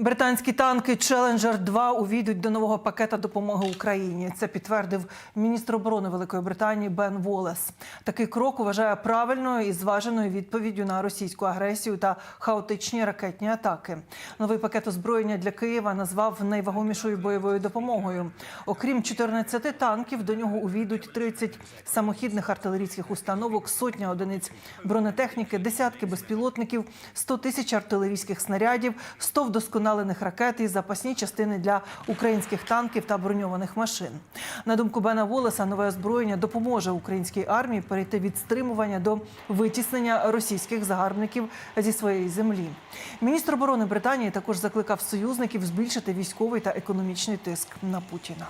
Британські танки Челенджер 2 увійдуть до нового пакета допомоги Україні. Це підтвердив міністр оборони Великої Британії Бен Волес. Такий крок вважає правильною і зваженою відповіддю на російську агресію та хаотичні ракетні атаки. Новий пакет озброєння для Києва назвав найвагомішою бойовою допомогою. Окрім 14 танків, до нього увійдуть 30 самохідних артилерійських установок, сотня одиниць бронетехніки, десятки безпілотників, 100 тисяч артилерійських снарядів, 100 вдосконалених ракет і запасні частини для українських танків та броньованих машин. На думку Бена Волеса, нове озброєння допоможе українській армії перейти від стримування до витіснення російських загарбників зі своєї землі. Міністр оборони Британії також закликав союзників збільшити військовий та економічний тиск на Путіна.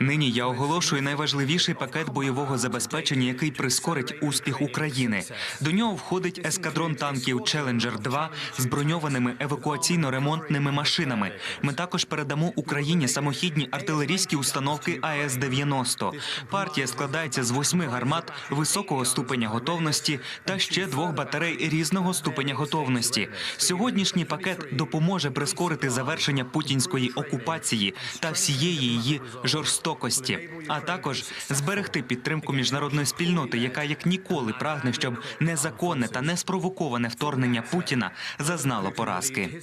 Нині я оголошую найважливіший пакет бойового забезпечення, який прискорить успіх України. До нього входить ескадрон танків Челенджер 2 з броньованими евакуаційно-ремонтними машинами. Ми також передамо Україні самохідні артилерійські установки АЕС 90 Партія складається з восьми гармат високого ступеня готовності та ще двох батарей різного ступеня готовності. Сьогоднішній пакет допоможе прискорити завершення путінської окупації та всієї її жорстокості, а також зберегти підтримку міжнародної спільноти, яка як ніколи прагне, щоб незаконне та неспровоковане вторгнення Путіна зазнало поразки.